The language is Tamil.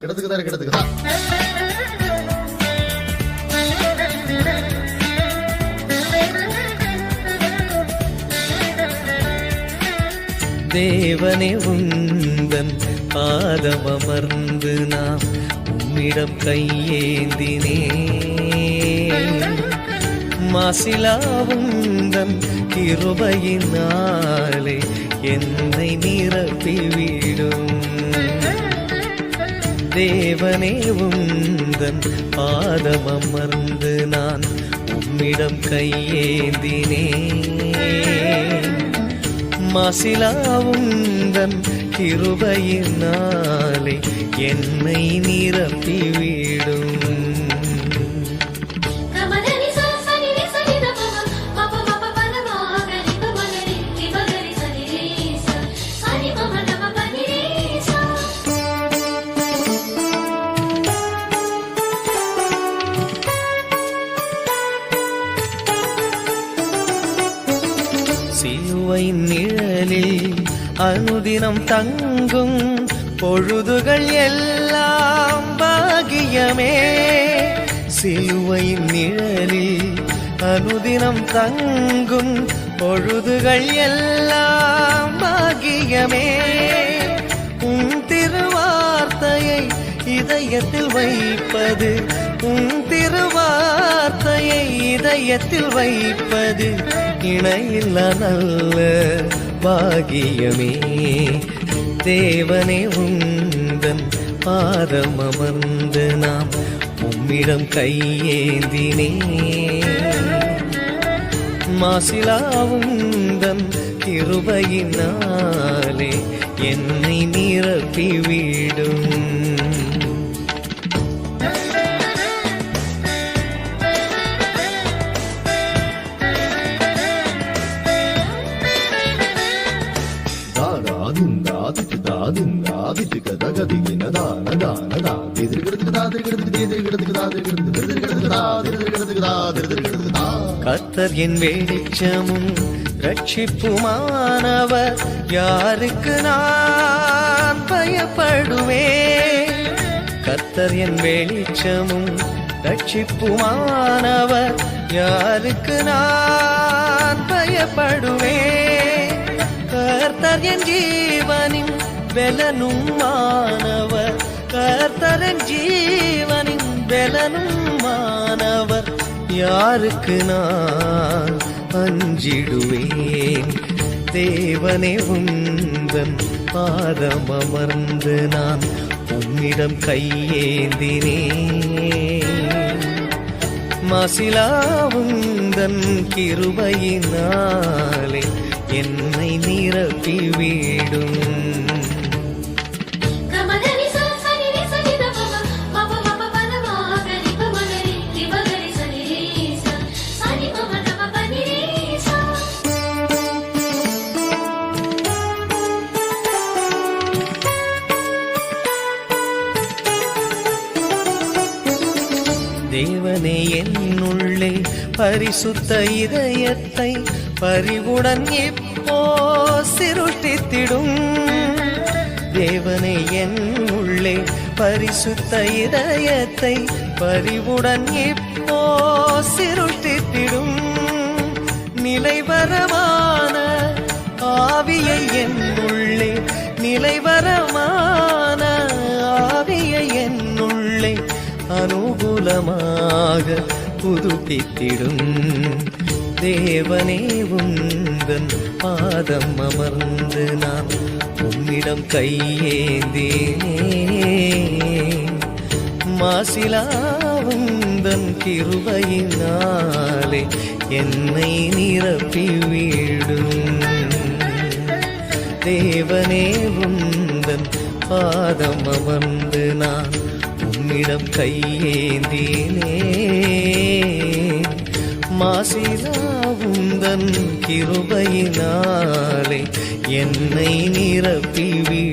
கிடத்துக்கு தான் கிடத்துக்கு தான் தேவனே உந்தன் பாதமர்ந்து நாம் உம்மிடம் கையேந்தினே. மாசிலா உந்தன் கிருபையினாலே என்னை நிரப்பிவிடும் தேவனே உந்தன் பாதம் அமர்ந்து நான் உம்மிடம் கையேந்தினே. மசிலாவுந்தன் கிருபையினாலே என்னை நிரப்பிவிடும். சிலுவை நிழலில் அனுதினம் தங்கும் பொழுதுகள் எல்லாம் பாகியமே. சிலுவை நிழலில் அனுதினம் தங்கும் பொழுதுகள் எல்லாம் பாகியமே. உன் திருவார்த்தையை இதயத்தில் வைப்பது உன் திருவார்த்தையை இதயத்தில் வைப்பது. இணையில்ல நல்ல பாகியமே. தேவனே உந்தன் பாதம் அமர்ந்து நாம் உம்மிடம் கையேந்தினே. மாசிலாவுந்தன் கிருபையினாலே என்னை நிரப்பிவிடும். திரி கிடத்துக்கு திதிரி கிடத்துக்கு தா திரி கிடத்துக்கு தா திரி கிடத்துக்கு தா கர்த்தர் என் வேடிச்சமும் ரட்சிப்புமானவர். யாருக்கு நான் பயப்படுவேன் கத்தர் என் வெளிச்சமும் ரட்சிப்புமானவர். யாருக்கு நான் பயப்படுவேன் கர்த்தர் என் ஜீவனின் பெலனும் மாணவர். கர்த்தரன் ஜீவனின் பெலனும் மாணவர். யாருக்கு நான் அஞ்சிடுவேன்? தேவனே உந்தன் பாதம் அமர்ந்து நான் உன்னிடம் கையேந்தினேன். மாசிலாவுந்தன் கிருபையினாலே என்னை நிரப்பி வீடும் தேவனே என்னுள்ளே பரிசுத்த இதயத்தை பரிவுடன் இப்போ சிருட்டித்திடும் தேவனே என்னுள்ளே பரிசுத்த இதயத்தை பரிவுடன் இப்போ சிருட்டித்திடும் நிலைவரமான ஆவியை என்னுள்ளே நிலைவர அனுகூலமாக புதுப்பித்திடும். தேவனே உந்தன் பாதம் அமர்ந்து நான் உன்னிடம் கையேந்தேனே. மாசிலா உந்தன் கிருபையினாலே என்னை நிரப்பி வீடும் தேவனே உந்தன் பாதம் அமர்ந்து நான் உன்னிடம் கையேந்தினே. மாசிலா உந்தன் கிருபையினாலே என்னை நிரப்பிவிடும்